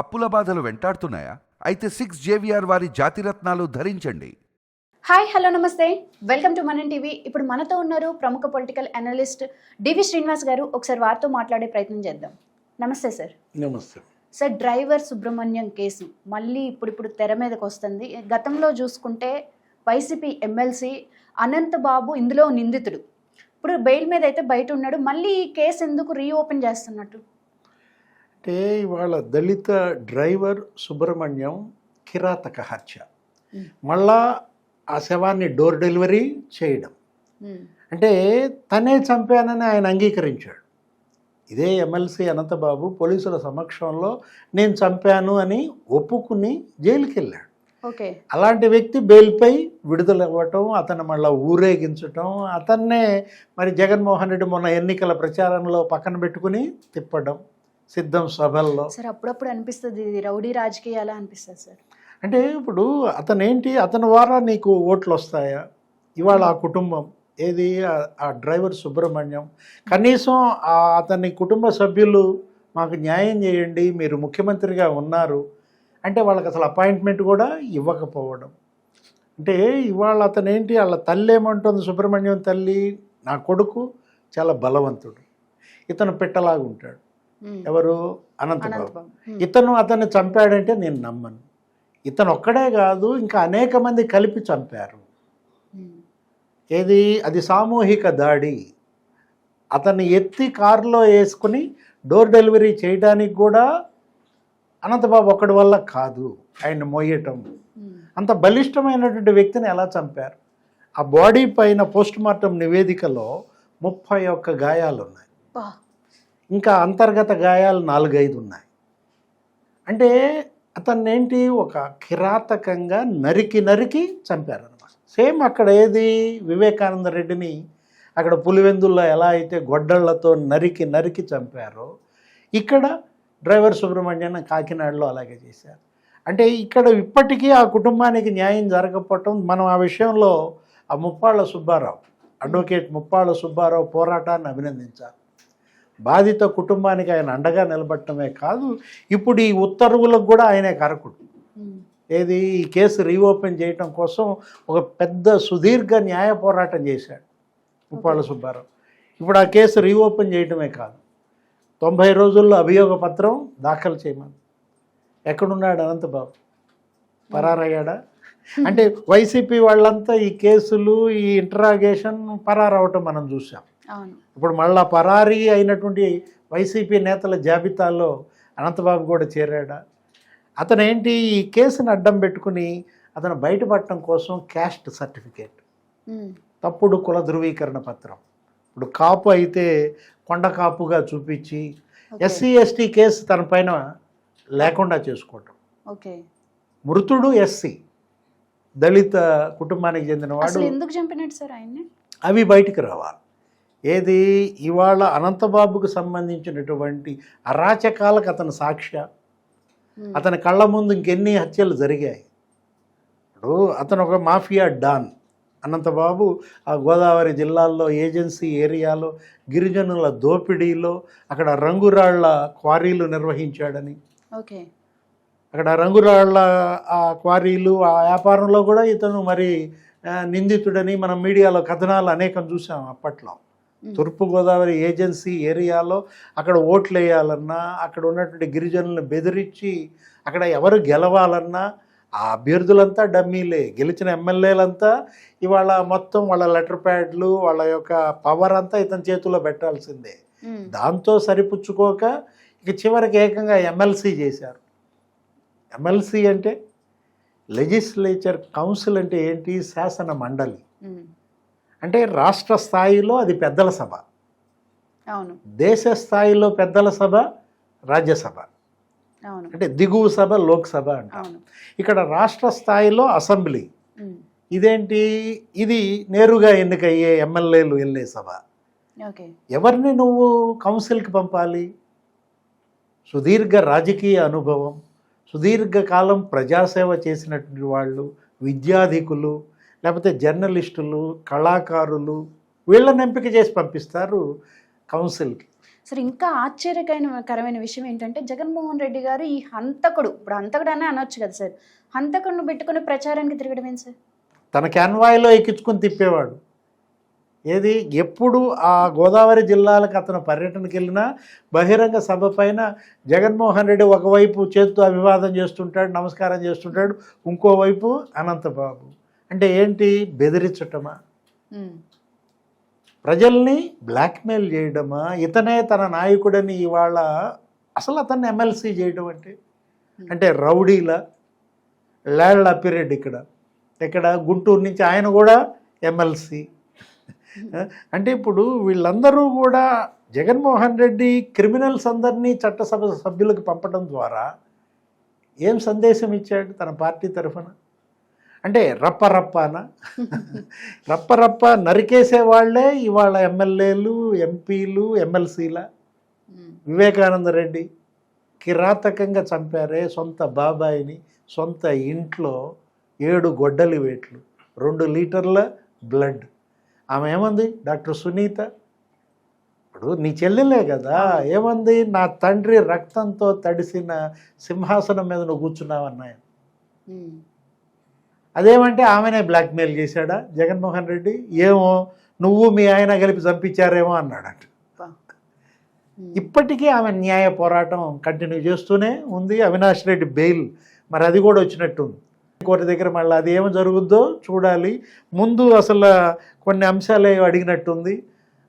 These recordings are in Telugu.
అప్పుల బాధలు వెంటాడుతున్నాయా? అయితే సిక్స్ జేవిఆర్ వారి జాతిరత్నాలు ధరించండి. హాయ్ హలో నమస్తే. Welcome to Manan TV. ఇప్పుడు మనతో ఉన్నారు ప్రముఖ పొలిటికల్ అనలిస్ట్ డివి శ్రీనివాస్ గారు. ఒకసారి వారితో మాట్లాడే ప్రయత్నం చేద్దాం. నమస్తే సార్. నమస్తే. సార్ డ్రైవర్ సుబ్రహ్మణ్యం కేసు మళ్ళీ ఇప్పుడు ఇప్పుడు తెర మీదకి వస్తుంది. గతంలో చూసుకుంటే వైసీపీ ఎమ్మెల్సీ అనంత్ బాబు ఇందులో నిందితుడు. ఇప్పుడు బెయిల్ మీద అయితే బయట ఉన్నాడు. మళ్ళీ ఈ కేసు ఎందుకు రీఓపెన్ చేస్తున్నట్టు? అంటే ఇవాళ దళిత డ్రైవర్ సుబ్రహ్మణ్యం కిరాతక హత్య. మళ్ళా ఆ శవాన్ని డోర్ డెలివరీ చేయడం. అంటే తనే చంపానని ఆయన అంగీకరించాడు. ఇదే ఎమ్మెల్సీ అనంతబాబు పోలీసుల సమక్షంలో నేను చంపాను అని ఒప్పుకుని జైలుకి వెళ్ళాడు ఓకే. అలాంటి వ్యక్తి బెయిల్పై విడుదల ఇవ్వటం అతను మళ్ళీ ఊరేగించటం అతన్నే మరి జగన్మోహన్ రెడ్డి మొన్న ఎన్నికల ప్రచారంలో పక్కన పెట్టుకుని తిప్పడం. సిద్ధం సభల్లో. సార్ అప్పుడప్పుడు అనిపిస్తుంది ఇది రౌడీ రాజకీయాలా అనిపిస్తుంది సార్. అంటే ఇప్పుడు అతను ఏంటి అతని ద్వారా నీకు ఓట్లు వస్తాయా ఇవాళ ఆ కుటుంబం ఏది? ఆ- డ్రైవర్ సుబ్రహ్మణ్యం. కనీసం ఆ అతని కుటుంబ సభ్యులు మాకు న్యాయం చేయండి మీరు ముఖ్యమంత్రిగా ఉన్నారు. అంటే వాళ్ళకి అసలు అపాయింట్మెంట్ కూడా ఇవ్వకపోవడం. అంటే ఇవాళ అతను ఏంటి వాళ్ళ తల్లి ఏమంటుంది సుబ్రహ్మణ్యం తల్లి నా కొడుకు చాలా బలవంతుడు. ఇతను పెట్టలాగా ఉంటాడు ఉమ్, ఎవరు? అనంతబాబు. ఇతను అతన్ని చంపాడంటే నేను నమ్మను. ఇతను ఒక్కడే కాదు ఇంకా అనేక మంది కలిపి చంపారు. ఏది? అది సామూహిక దాడి. అతన్ని ఎత్తి కారులో వేసుకుని డోర్ డెలివరీ చేయడానికి కూడా అనంతబాబు ఒక్కడి వల్ల కాదు ఆయన మోయటం. అంత బలిష్టమైనటువంటి వ్యక్తిని ఎలా చంపారు? ఆ బాడీ పైన పోస్ట్ మార్టం నివేదికలో ముప్పై ఒక్క గాయాలు ఉన్నాయి ఇంకా అంతర్గత గాయాలు నాలుగైదు ఉన్నాయి. అంటే అతన్నేంటి? ఒక కిరాతకంగా నరికి నరికి చంపారనమాట సేమ్ అక్కడ ఏది? వివేకానంద రెడ్డిని అక్కడ పులివెందుల్లో ఎలా అయితే గొడ్డళ్ళతో నరికి నరికి చంపారో ఇక్కడ డ్రైవర్ సుబ్రహ్మణ్యం కాకినాడలో అలాగే చేశారు. అంటే ఇక్కడ ఇప్పటికీ ఆ కుటుంబానికి న్యాయం జరగకపోవటం మనం ఆ విషయంలో ఆ ముప్పాళ్ళ సుబ్బారావు అడ్వకేట్ ముప్పాళ్ళ సుబ్బారావు పోరాటాన్ని అభినందించాలి. బాధిత కుటుంబానికి ఆయన అండగా నిలబడటమే కాదు ఇప్పుడు ఈ ఉత్తర్వులకు కూడా ఆయనే కారకుడు. ఏది? ఈ కేసు రీఓపెన్ చేయటం కోసం ఒక పెద్ద సుదీర్ఘ న్యాయ పోరాటం చేశాడు ముప్పాళ్ళ సుబ్బారావు. ఇప్పుడు ఆ కేసు రీఓపెన్ చేయటమే కాదు. తొంభై రోజుల్లో అభియోగ పత్రం దాఖలు చేయమని. ఎక్కడున్నాడు అనంతబాబు? పరారయ్యాడా? అంటే వైసీపీ వాళ్ళంతా ఈ కేసులు ఈ ఇంటరాగేషన్ పరారవటం మనం చూసాం ఇప్పుడు మళ్ళా పరారీ అయినటువంటి వైసీపీ నేతల జాబితాలో అనంతబాబు కూడా చేరాడా? అతను ఏంటి? ఈ కేసును అడ్డం పెట్టుకుని అతను బయటపడటం కోసం క్యాస్ట్ సర్టిఫికేట్. తప్పుడు కుల ధృవీకరణ పత్రం. ఇప్పుడు కాపు అయితే కొండ కాపుగా చూపించి. ఎస్సీ ఎస్టీ కేసు తన పైన లేకుండా చేసుకోవటం. ఓకే. మృతుడు ఎస్సీ. దళిత కుటుంబానికి చెందినవాడు. ఎందుకు చంపినట్టు సార్ ఆయన్ని? అవి బయటికి రావాలి. ఏది? ఇవాళ అనంతబాబుకు సంబంధించినటువంటి అరాచకాలకు అతను సాక్ష్య అతని కళ్ళ ముందు ఇంకెన్ని హత్యలు జరిగాయి? ఇప్పుడు అతను ఒక మాఫియా డాన్. అనంతబాబు ఆ గోదావరి జిల్లాల్లో ఏజెన్సీ ఏరియాలో గిరిజనుల దోపిడీలో అక్కడ రంగురాళ్ళ క్వారీలు నిర్వహించాడని. ఓకే. అక్కడ రంగురాళ్ళ ఆ క్వారీలు ఆ వ్యాపారంలో కూడా ఇతను మరి నిందితుడని మనం మీడియాలో కథనాలు అనేకం చూసాం అప్పట్లో. తూర్పుగోదావరి ఏజెన్సీ ఏరియాలో అక్కడ ఓట్లు వేయాలన్నా అక్కడ ఉన్నటువంటి గిరిజనులను బెదిరించి అక్కడ ఎవరు గెలవాలన్నా ఆ అభ్యర్థులంతా డమ్మీలే. గెలిచిన ఎమ్మెల్యేలంతా ఇవాళ మొత్తం వాళ్ళ లెటర్ ప్యాడ్లు వాళ్ళ యొక్క పవర్ అంతా ఇతని చేతిలో పెట్టాల్సిందే. దాంతో సరిపుచ్చుకోక ఇక చివరికి ఏకంగా ఎమ్మెల్సీ చేశారు. ఎమ్మెల్సీ అంటే లెజిస్లేచర్ కౌన్సిల్ అంటే ఏంటి? శాసన మండలి. అంటే రాష్ట్ర స్థాయిలో అది పెద్దల సభ. అవును. దేశ స్థాయిలో పెద్దల సభ రాజ్యసభ అంటే దిగువ సభ లోక్సభ అంట ఇక్కడ రాష్ట్ర స్థాయిలో అసెంబ్లీ. ఇదేంటి? ఇది నేరుగా ఎన్నికయ్యే ఎమ్మెల్యేలు వెళ్ళే సభ. ఎవరిని నువ్వు కౌన్సిల్కి పంపాలి? సుదీర్ఘ రాజకీయ అనుభవం సుదీర్ఘకాలం ప్రజాసేవ చేసినటువంటి వాళ్ళు విద్యాధికులు లేకపోతే జర్నలిస్టులు కళాకారులు వీళ్ళని ఎంపిక చేసి పంపిస్తారు కౌన్సిల్కి. సరే ఇంకా ఆశ్చర్యకరమైన విషయం ఏంటంటే జగన్మోహన్ రెడ్డి గారు ఈ హంతకుడు ఇప్పుడు హంతకుడు అనే అనొచ్చు కదా సార్ హంతకుడిని పెట్టుకుని ప్రచారానికి తిరగడం ఏంటి సార్? తన క్యాన్వాయిలో ఎక్కించుకొని తిప్పేవాడు. ఏది? ఎప్పుడు ఆ గోదావరి జిల్లాలకు అతను పర్యటనకి వెళ్ళినా బహిరంగ సభ పైన జగన్మోహన్ రెడ్డి ఒకవైపు చేత్తో అభివాదం చేస్తుంటాడు నమస్కారం చేస్తుంటాడు ఇంకోవైపు అనంతబాబు. అంటే ఏంటి? బెదిరించటమా? ప్రజల్ని బ్లాక్మెయిల్ చేయడమా? ఇతనే తన నాయకుడని ఇవాళ అసలు అతన్ని ఎమ్మెల్సీ చేయడం అంటే? అంటే రౌడీల? లేళ్ళ అప్పిరెడ్డి ఇక్కడ. ఇక్కడ గుంటూరు నుంచి ఆయన కూడా ఎమ్మెల్సీ. అంటే ఇప్పుడు వీళ్ళందరూ కూడా జగన్మోహన్ రెడ్డి క్రిమినల్స్ అందరినీ చట్టసభ సభ్యులకు పంపడం ద్వారా ఏం సందేశం ఇచ్చాడు తన పార్టీ తరఫున? అంటే రప్ప రప్పన. రప్ప రప్ప నరికేసే వాళ్ళే ఇవాళ ఎమ్మెల్యేలు ఎంపీలు ఎమ్మెల్సీల. వివేకానంద రెడ్డి కిరాతకంగా చంపారే సొంత బాబాయిని సొంత ఇంట్లో ఏడు గొడ్డలి వేట్లు రెండు లీటర్ల బ్లడ్. ఆమె ఏమంది? డాక్టర్ సునీత. ఇప్పుడు నీ చెల్లెలే కదా ఏమంది? నా తండ్రి రక్తంతో తడిసిన సింహాసనం మీద నువ్వు కూర్చున్నావన్నాయి? ఉమ్, అదేమంటే ఆమెనే బ్లాక్మెయిల్ చేశాడా? జగన్మోహన్ రెడ్డి? ఏమో నువ్వు మీ ఆయన కలిపి చంపించారేమో అన్నాడట. ఇప్పటికీ ఆమె న్యాయ పోరాటం కంటిన్యూ చేస్తూనే ఉంది. అవినాష్ రెడ్డి బెయిల్. మరి అది కూడా వచ్చినట్టుంది. కోర్టు దగ్గర మళ్ళీ అది ఏమో జరుగుద్దో చూడాలి. ముందు అసలు కొన్ని అంశాలు అడిగినట్టుంది.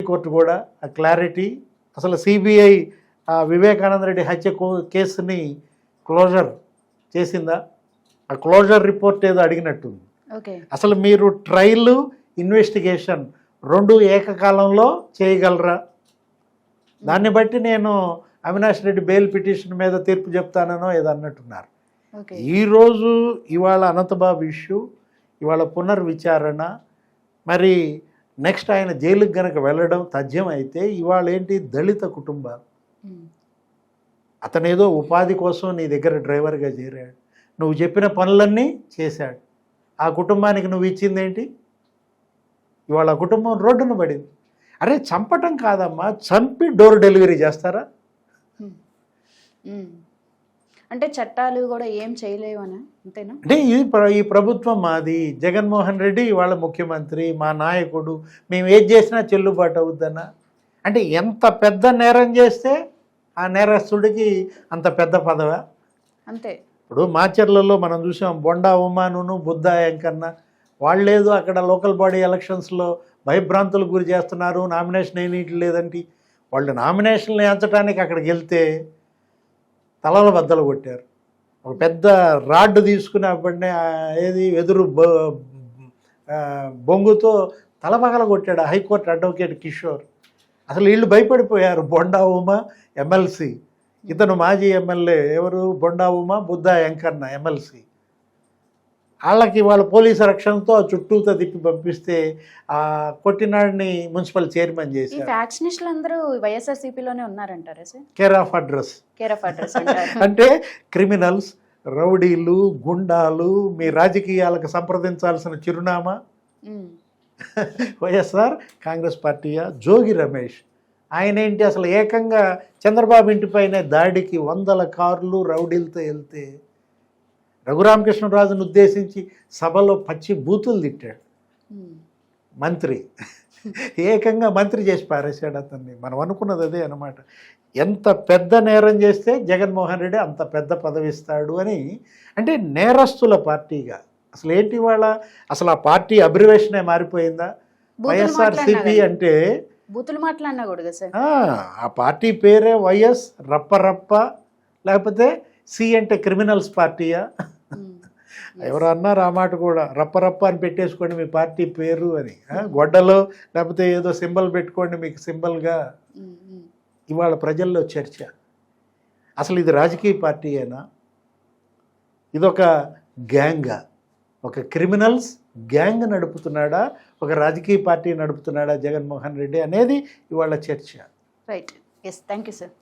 కోర్టు కూడా ఆ క్లారిటీ. అసలు సిబిఐ ఆ వివేకానంద రెడ్డి హత్య కో- కేసుని క్లోజర్ చేసిందా? ఆ క్లోజర్ రిపోర్ట్ ఏదో అడిగినట్టుంది. అసలు మీరు ట్రయల్ ఇన్వెస్టిగేషన్ రెండు ఏకకాలంలో చేయగలరా? దాన్ని బట్టి నేను అవినాష్ రెడ్డి బెయిల్ పిటిషన్ మీద తీర్పు చెప్తానో ఏదో అన్నట్టున్నారు. ఈరోజు ఇవాళ అనంతబాబు ఇష్యూ ఇవాళ పునర్విచారణ మరి నెక్స్ట్ ఆయన జైలుకి గనక వెళ్ళడం తథ్యం అయితే ఇవాళ ఏంటి దళిత కుటుంబాలు ఉమ్, అతను ఏదో ఉపాధి కోసం నీ దగ్గర డ్రైవర్గా చేరాడు. నువ్వు చెప్పిన పనులన్నీ చేశాడు. ఆ కుటుంబానికి నువ్వు ఇచ్చింది ఏంటి ఇవాళ కుటుంబం రోడ్డున పడింది. అరే చంపటం కాదమ్మా. చంపి డోర్ డెలివరీ చేస్తారా. అంటే చట్టాలు కూడా ఏం చేయలేవనా? అంతేనా? అంటే ఇది ఈ ప్రభుత్వం మాది. జగన్మోహన్ రెడ్డి ఇవాళ ముఖ్యమంత్రి మా నాయకుడు. మేము ఏది చేసినా చెల్లుబాటు అవుద్దనా అంటే ఎంత పెద్ద నేరం చేస్తే ఆ నేరస్తుడికి అంత పెద్ద పదవా? అంతే. ఇప్పుడు మాచర్లలో మనం చూసాం బొండా ఉమానును బుద్ధ వెంకన్న వాళ్ళేదో అక్కడ లోకల్ బాడీ ఎలక్షన్స్లో భయభ్రాంతులకు గురి చేస్తున్నారు నామినేషన్ ఏమీ లేదంటే వాళ్ళు నామినేషన్లు ఎంచడానికి అక్కడికి వెళ్తే తలల బద్దలు కొట్టారు. ఒక పెద్ద రాడ్డు తీసుకుని అప్పటినే ఏది ఎదురు బొంగుతో తల బొంగుతో కొట్టాడు హైకోర్టు అడ్వకేట్ కిషోర్. అసలు వీళ్ళు భయపడిపోయారు బొండా ఉమా ఎమ్మెల్సీ. ఇతను మాజీ ఎమ్మెల్యే ఎవరు? బొండా ఉమా బుద్ధ వెంకన్న ఎమ్మెల్సీ? వాళ్ళకి వాళ్ళ పోలీసు రక్షణతో చుట్టూతో తిప్పి పంపిస్తే ఆ కొట్టినాడిని మున్సిపల్ చైర్మన్ ఫ్యాక్షనిస్టులు అందరూ వైఎస్ఆర్సీపీలోనే ఉన్నారంటారా sir? Care of address care of address అంటే క్రిమినల్స్ రౌడీలు గుండాలు మీ రాజకీయాలకు సంప్రదించాల్సిన చిరునామా? వైఎస్ఆర్ కాంగ్రెస్ పార్టీయా? జోగి రమేష్. ఆయన ఏంటి అసలు ఏకంగా చంద్రబాబు ఇంటిపైనే దాడికి వందల కార్లు రౌడీలతో వెళ్తే రఘురామకృష్ణరాజును ఉద్దేశించి సభలో పచ్చి బూతులు తిట్టాడు. మంత్రి. ఏకంగా మంత్రి చేసి పారేశాడు అతన్ని. మనం అనుకున్నది అదే అనమాట ఎంత పెద్ద నేరం చేస్తే జగన్మోహన్ రెడ్డి అంత పెద్ద పదవి ఇస్తాడు అని. అంటే నేరస్తుల పార్టీగా. అసలు ఏంటి వాళ్ళ అసలు ఆ పార్టీ అబ్రివేషనే మారిపోయిందా? వైఎస్ఆర్సిపి అంటే బూతులు మాట్లాడినా కూడా సార్? ఆ, పార్టీ పేరే వైఎస్ రప్ప రప్ప లేకపోతే సి అంటే క్రిమినల్స్ పార్టీయా. ఎవరు అన్నారు ఆ మాట కూడా రప్ప రప్ప అని పెట్టేసుకోండి మీ పార్టీ పేరు అని. గొడ్డలో లేకపోతే ఏదో సింబల్ పెట్టుకోండి మీకు సింబల్గా. ఇవాళ ప్రజల్లో చర్చ. అసలు ఇది రాజకీయ పార్టీయేనా? ఇదొక గ్యాంగా. ఒక క్రిమినల్స్ గ్యాంగ్ నడుపుతున్నాడా? ఒక రాజకీయ పార్టీ నడుపుతున్నాడా జగన్మోహన్ రెడ్డి అనేది ఇవాళ చర్చ. Right yes thank you sir